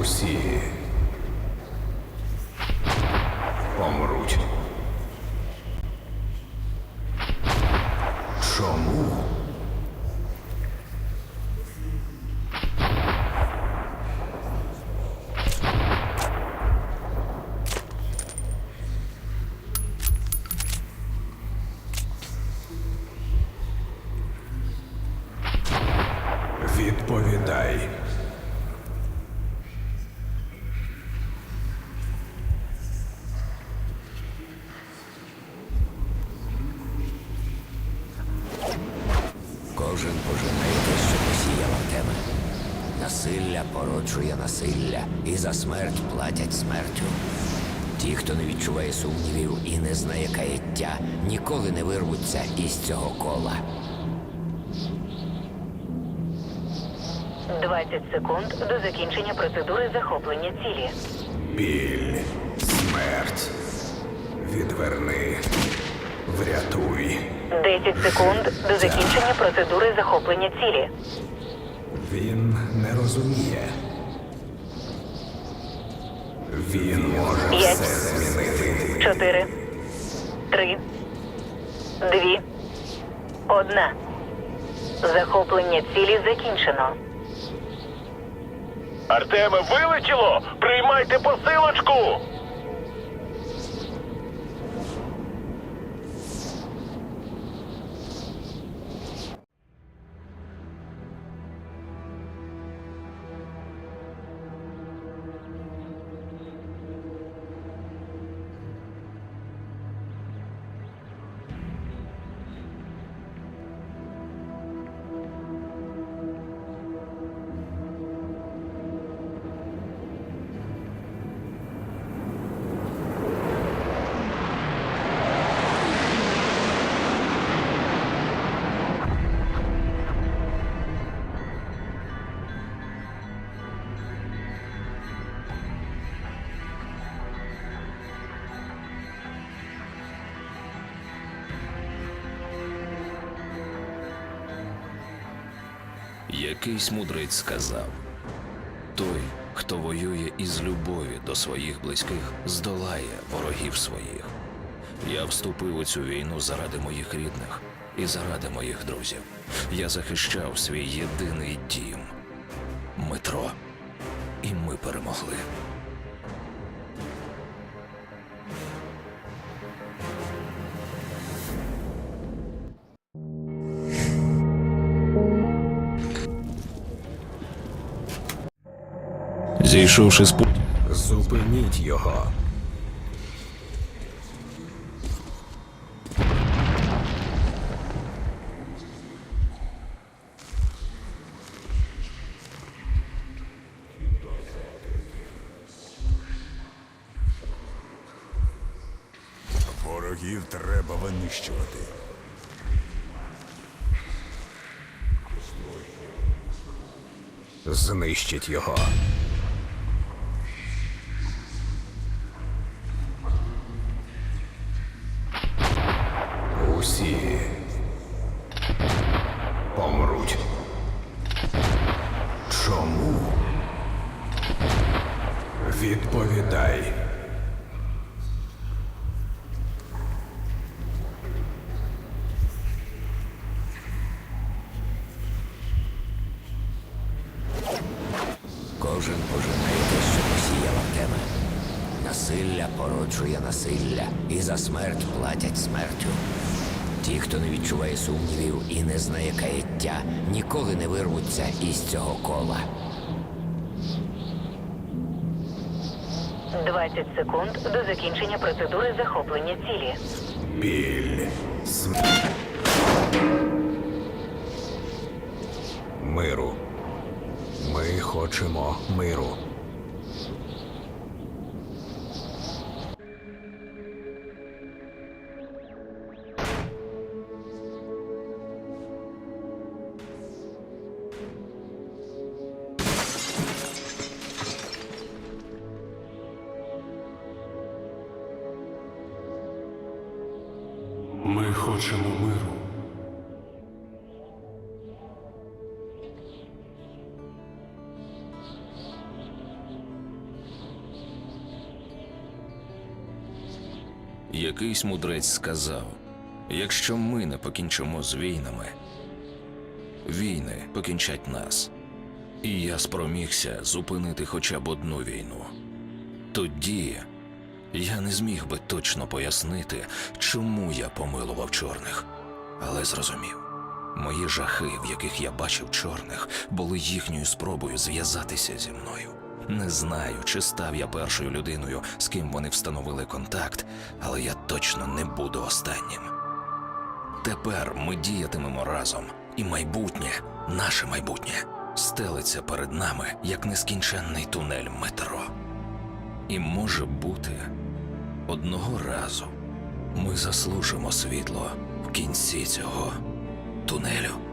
Усі Відповідай. Кожен пожинає те, що посіяв Артема. Насилля породжує насилля, і за смерть платять смертю. Ті, хто не відчуває сумнівів і не знає каяття, ніколи не вирвуться із цього кола. 20 секунд до закінчення процедури захоплення цілі. Біль, смерть. Відверни. Врятуй. 10 секунд до закінчення процедури захоплення цілі. Він не розуміє. Він може П'ять. все змінити. 4, 3, 2, 1. Захоплення цілі закінчено. Артеме, вилетіло! Приймайте посилочку! Якийсь мудрець сказав: той, хто воює із любові до своїх близьких, здолає ворогів своїх. Я вступив у цю війну заради моїх рідних і заради моїх друзів. Я захищав свій єдиний дім метро. І ми перемогли. Зійшовши з путь. Зупиніть його. Ворогів треба винищувати. Знищить його. Помруть. Чому? Відповідай. Кожен пожинає те, що посіяв Артема. Насилля породжує насилля, і за смерть платять смертю. Ті, хто не відчуває сумнівів і не знає каяття, ніколи не вирвуться із цього кола. 20 секунд до закінчення процедури захоплення цілі. Біль. Миру. Ми хочемо миру. Хочемо миру. Якийсь мудрець сказав: якщо ми не покінчимо з війнами, війни покінчать нас. І я спромігся зупинити хоча б одну війну. Тоді я не зміг би точно пояснити, чому я помилував чорних, але зрозумів. Мої жахи, в яких я бачив чорних, були їхньою спробою зв'язатися зі мною. Не знаю, чи став я першою людиною, з ким вони встановили контакт, але я точно не буду останнім. Тепер ми діятимемо разом, і майбутнє, наше майбутнє, стелиться перед нами як нескінченний тунель метро. І може бути, одного разу ми заслужимо світло в кінці цього тунелю.